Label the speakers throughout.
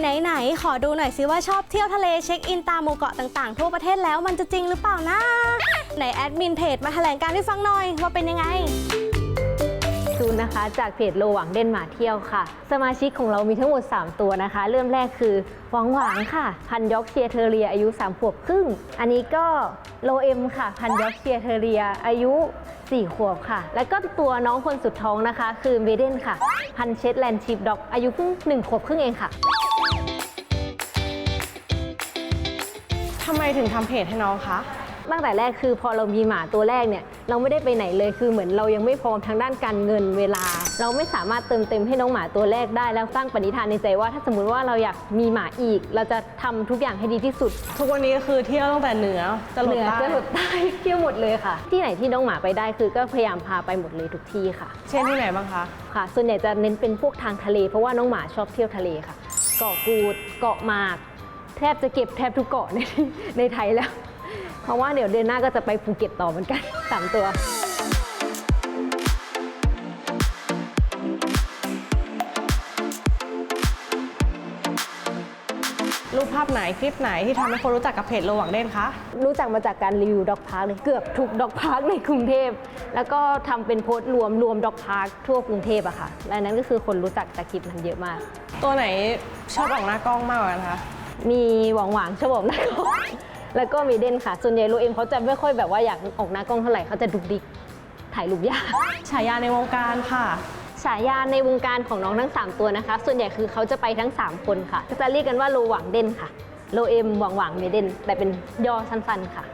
Speaker 1: ไหนไหนขอดูหน่อยสิว่าชอบเที่ยวทะเลเช็คอินตามหมู่เกาะต่างๆ ทั่วประเทศแล้วมันจะจริงหรือเปล่านะ ไหนแอดมินเพจมาแถลงการให้ฟังหน่อยว่าเป็นยังไง
Speaker 2: ซูนนะคะ จากเพจโลหวังเด่นมาเที่ยวค่ะ สมาชิกของเรามีทั้งหมด 3 ตัวนะคะ เริ่มแรกคือหวังหวางค่ะ พันยอกเชียเทอเรียอายุ3ขวบครึ่ง อันนี้ก็โลเอ็มค่ะ พันยอกเชียเทอเรียอายุ 4 ขวบค่ะ แล้วก็ตัวน้องคนสุดท้องนะคะ คือเมเดนค่ะ พันเชตแลนด์ชีฟด็อกอายุเพิ่งหนึ่งขวบครึ่งเองค่ะ
Speaker 3: ทำไมถึงทำเพจให้น้องคะ
Speaker 2: ตั้งแต่แรกคือพอเรามีหมาตัวแรกเนี่ยเราไม่ได้ไปไหนเลยคือเหมือนเรายังไม่พร้อมทางด้านการเงินเวลา เราไม่สามารถเติมเต็มให้น้องหมาตัวแรกได้ แล้วสร้างปณิธานในใจว่าถ้าสมมติว่าเราอยากมีหมาอีก เราจะทำทุกอย่างให้ดีที่สุด
Speaker 3: ทุกวันนี้ก็คือเที่ยวตั้งแต่เหนือจะหล
Speaker 2: เห
Speaker 3: ด
Speaker 2: นือ
Speaker 3: ใต้
Speaker 2: จะหลดใต้เที่ยวหมดเลยค่ะ ที่ไหนที่น้องหมาไปได้คือก็พยายามพาไปหมดเลยทุกที่ค่ะ
Speaker 3: เช่นที่ไหนบ้างคะ
Speaker 2: ค่ะ ส่วนใหญ่จะเน้นเป็นพวกทางทะเล เพราะว่าน้องหมาชอบเที่ยวทะเลค่ะ เกาะกูด เกาะหมาก แทบจะเก็บแทบทุกเกาะในในไทยแล้ว เพราะว่าเดี๋ยวเดือนหน้าก็จะไปภูเก็ตต่อเหมือนกันสามตัว
Speaker 3: รูปภาพไหนคลิปไหนที่ทำให้คนรู้จักกับเพจโลหวังเด่นคะ
Speaker 2: รู้จักมาจากการรีวิวด็อกพาร์คเลยเกือบทุกด็อกพาร์คในกรุงเทพ แล้วก็ทำเป็นโพสต์รวมรวมด็อกพาร์คทั่วกรุงเทพอะค่ะและนั้นก็คือคนรู้จักจากคลิปนั้นเยอะมาก
Speaker 3: ตัวไหนชอบออกหน้ากล้องมากกว่ากันคะ
Speaker 2: มีหวังหวังชอบออกหน้ากล้องแล้วก็มีเด่นค่ะ ส่วนใหญ่โลเอ็มเขาจะไม่ค่อยแบบว่าอยากออกหน้ากล้องเท่าไหร่เขาจะดุกดิกถ่ายรูปยาก
Speaker 3: ฉายาในวงการค่ะ
Speaker 2: ฉายาในวงการของน้องทั้ง 3 ตัวนะคะ ส่วนใหญ่คือเขาจะไปทั้ง 3 คนค่ะก็จะเรียกกันว่าโลหวังเด่นค่ะ โลเอ็มหวังหวังเมเด่นแต่เป็นย่อสั้นๆค่ะ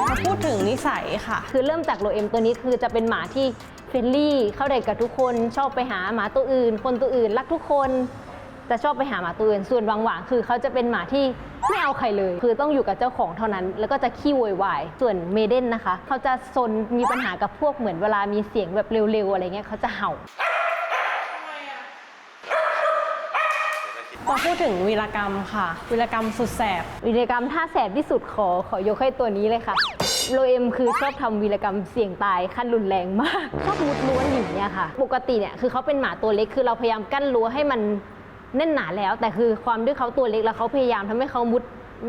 Speaker 3: มาพูดถึงนิสัยค่ะ
Speaker 2: คือเริ่มจากโลเอ็มตัวนี้คือจะเป็นหมาที่เฟ รนลี่เข้าได้กับทุกคนชอบไปหาหมาตัวอื่น คนตัวอื่นรักทุกคนจะชอบไปหาหมาตัวอื่นส่วนหวังหวางคือเขาจะเป็นหมาที่ไม่เอาใครเลย คือต้องอยู่กับเจ้าของเท่านั้น แล้วก็จะขี้โวยวายส่วนเมเดนนะคะ เขาจะซนมีปัญหากับพวกเหมือนเวลามีเสียงแบบเร็วๆ อะไรเงี้ยเขาจะเห่า
Speaker 3: มาพูดถึงวีรกรรมค่ะ วีรกรรมสุดแสบ
Speaker 2: วีรกรรมถ้าแสบที่สุดขอขอยกให้ตัวนี้เลยค่ะ โลเอ็มคือชอบทำวีรกรรมเสี่ยงตายขั้นรุนแรงมากชอบมุดรั้วหนีเนี่ยค่ะ ปกติเนี่ยคือเขาเป็นหมาตัวเล็กคือเราพยายามกั้นรั้วให้มันแน่นหนาแล้ว แต่คือความด้วยเขาตัวเล็กแล้วเขาพยายามทำให้เขามุด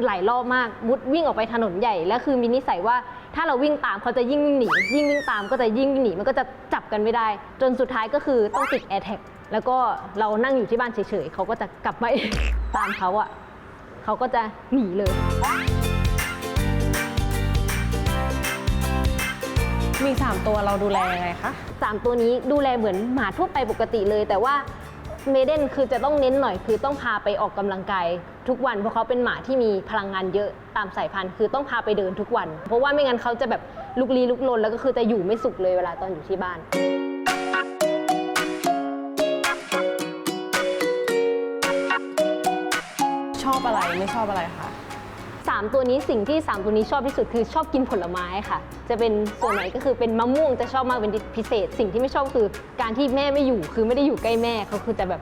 Speaker 2: หลายรอบมากมุดวิ่งออกไปถนนใหญ่แล้วคือมีนิสัยว่าถ้าเราวิ่งตามเขาจะยิ่งวิ่งหนียิ่งวิ่งตามก็จะยิ่งวิ่งหนีมันก็จะจับกันไม่ได้ จนสุดท้ายก็คือต้องติดแอร์แท็กแล้วก็เรานั่งอยู่ที่บ้านเฉยๆเขาก็จะกลับมาเองตามเขาอะเขาก็จะหนีเลย
Speaker 3: มี 3 ตัวเราดูแลยังไงคะ
Speaker 2: สามตัวนี้ดูแลเหมือนหมาทั่วไปปกติเลย แต่ว่าเมเดนคือจะต้องเน้นหน่อยคือต้องพาไปออกกำลังกายทุกวันเพราะเขาเป็นหมาที่มีพลังงานเยอะตามสายพันธุ์ คือต้องพาไปเดินทุกวัน เพราะว่าไม่งั้นเขาจะแบบลุกลี้ลุกลนแล้วก็คือจะอยู่ไม่สุขเลยเวลาตอนอยู่ที่บ้าน
Speaker 3: ชอบอะไรไม่ชอบอะไรคะ
Speaker 2: สามตัวนี้สิ่งที่สามตัวนี้ชอบที่สุดคือชอบกินผลไม้ค่ะ จะเป็นส่วนไหนก็คือเป็นมะม่วงจะชอบมากเป็นพิเศษ สิ่งที่ไม่ชอบคือการที่แม่ไม่อยู่คือไม่ได้อยู่ใกล้แม่เขาคือจะแบบ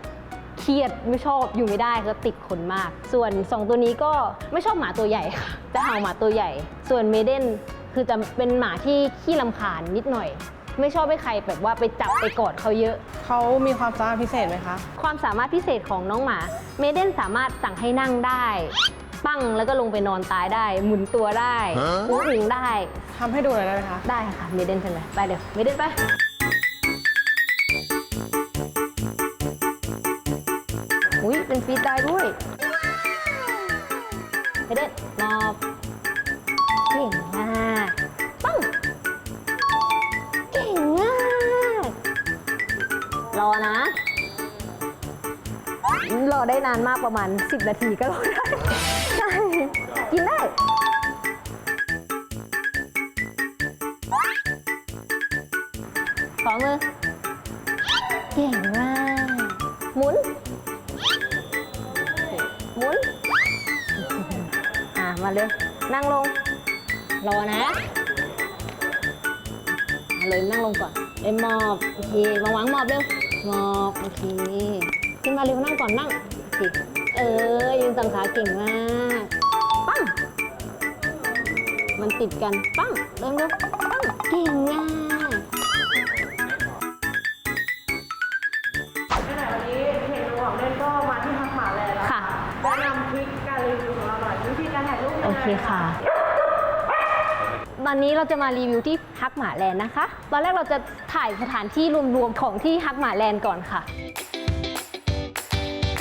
Speaker 2: เครียดไม่ชอบอยู่ไม่ได้ก็ติดคนมาก ส่วนสองตัวนี้ก็ไม่ชอบหมาตัวใหญ่ค่ะจะเห่าหมาตัวใหญ่ ส่วนเมเดนคือจะเป็นหมาที่ขี้ลำคาญนิดหน่อย ไม่ชอบให้ใครแบบว่าไปจับไปกอดเขาเยอะ
Speaker 3: เขามีความสามารถพิเศษไหมคะ
Speaker 2: ความสามารถพิเศษของน้องหมา เมเดนสามารถสั่งให้นั่งได้ ปั้งแล้วก็ลงไปนอนตายได้ หมุนตัวได้อุ้งอิงได้
Speaker 3: ทำให้ดูหน่อยได้ไหมคะ
Speaker 2: ได้ค่ะเมเดนใช่ไหมไปเดี๋ยวเมเดนไปอุ้ยเป็นฟีดได้ด้วยเมเดนมอบเก่งมากปั้งเก่งมากรอนะรอได้นานมากประมาณ 10 นาทีก็รอได้ใช่ กินได้ ขอมือ เก่งมาก หมุน หมุน อะ มาเลย นั่งลง รอนะมาเลยนั่งลงก่อนเอ็มมอบโอเคมาวางมอบเร็วมอบโอเคขึ้นมาเร็วนั่งก่อนนั่งโอเคเออยืนสังขาเก่งมาก มันติดกันปั้งเริ่มดูปั้งเก่งอ่วันนี้เพจของเล่นก็มาที่ฮักหมา
Speaker 3: แล้ว
Speaker 2: ค่ะ
Speaker 3: แนนำทริค
Speaker 2: กา
Speaker 3: รรีวิวของเราหน่อยวิธีการถ่ายรูปยังไง
Speaker 2: โอเคค่ะ วันนี้เราจะมารีวิวที่ฮักหมาแลนนะคะ ตอนแรกเราจะถ่ายสถานที่รวมๆของที่ฮักหมาแลนก่อนค่ะ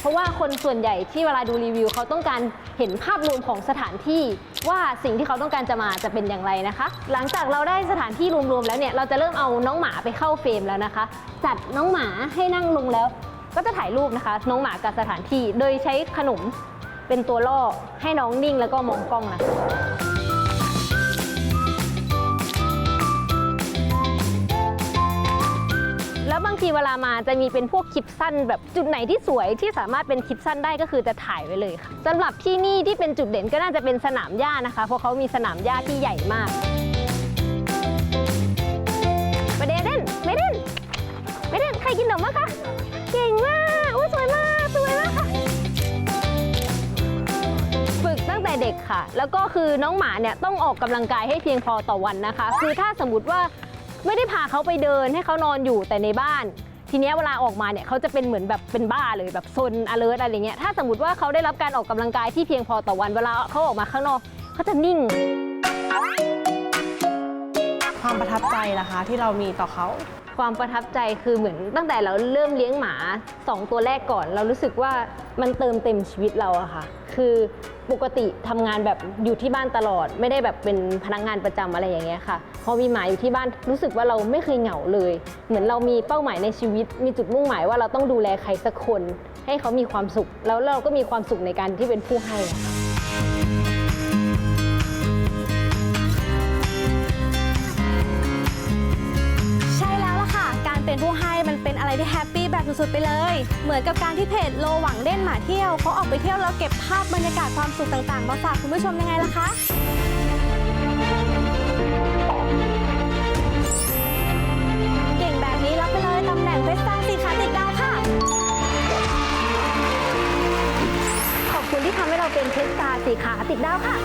Speaker 2: เพราะว่าคนส่วนใหญ่ที่เวลาดูรีวิวเขาต้องการเห็นภาพรวมของสถานที่ว่าสิ่งที่เขาต้องการจะมาจะเป็นอย่างไรนะคะ หลังจากเราได้สถานที่รวมๆแล้วเนี่ยเราจะเริ่มเอาน้องหมาไปเข้าเฟรมแล้วนะคะ จัดน้องหมาให้นั่งลงแล้ว ก็จะถ่ายรูปนะคะ น้องหมากับสถานที่ โดยใช้ขนมเป็นตัวล่อให้น้องนิ่งแล้วก็มองกล้องนะคะ บางทีเวลามาจะมีเป็นพวกคลิปสั้น แบบจุดไหนที่สวยที่สามารถเป็นคลิปสั้นได้ก็คือจะถ่ายไว้เลยค่ะสำหรับที่นี่ที่เป็นจุดเด่นก็น่าจะเป็นสนามหญ้านะคะ เพราะเขามีสนามหญ้าที่ใหญ่มากไปเดนเด่นไม่เด่นไม่เด่นใครกินขนมบ้างคะเก่งมากอู้สวยมากสวยมากค่ะฝึกตั้งแต่เด็กค่ะ แล้วก็คือน้องหมาเนี่ยต้องออกกำลังกายให้เพียงพอต่อวันนะคะ คือถ้าสมมติว่า ไม่ได้พาเขาไปเดินให้เขานอนอยู่แต่ในบ้าน ทีเนี้ยเวลาออกมาเนี่ยเขาจะเป็นเหมือนแบบเป็นบ้าเลยแบบซนอเลิร์ตอะไรเงี้ยถ้าสมมติว่าเขาได้รับการออกกำลังกายที่เพียงพอต่อวันเวลาเขาออกมาข้างนอกเขาจะนิ่ง
Speaker 3: ความประทับใจล่ะคะ ที่เรามีต่อเขา
Speaker 2: ความประทับใจคือเหมือนตั้งแต่เราเริ่มเลี้ยงหมา 2 ตัวแรกก่อน เรารู้สึกว่ามันเติมเต็มชีวิตเราอะค่ะ คือปกติทำงานแบบอยู่ที่บ้านตลอด ไม่ได้แบบเป็นพนักงานประจำอะไรอย่างเงี้ยค่ะ พอมีหมาอยู่ที่บ้านรู้สึกว่าเราไม่เคยเหงาเลย เหมือนเรามีเป้าหมายในชีวิต มีจุดมุ่งหมายว่าเราต้องดูแลใครสักคน ให้เขามีความสุข แล้วเราก็มีความสุขในการที่เป็นผู้ให้ค่ะ
Speaker 1: เป็นอะไรที่แฮปปี้แบบสุดๆไปเลย เหมือนกับการที่เพจโลหวังเล่นหมาเที่ยวเขาออกไปเที่ยวแล้วเก็บภาพบรรยากาศความสุขต่างๆ มาฝากคุณผู้ชมยังไงล่ะคะเก่งแบบนี้รับไปเลยตำแหน่งเฟสตาสีขาติดดาวค่ะ
Speaker 2: ขอบคุณที่ทำให้เราเป็นเพชรตาสีขาติดดาวค่ะ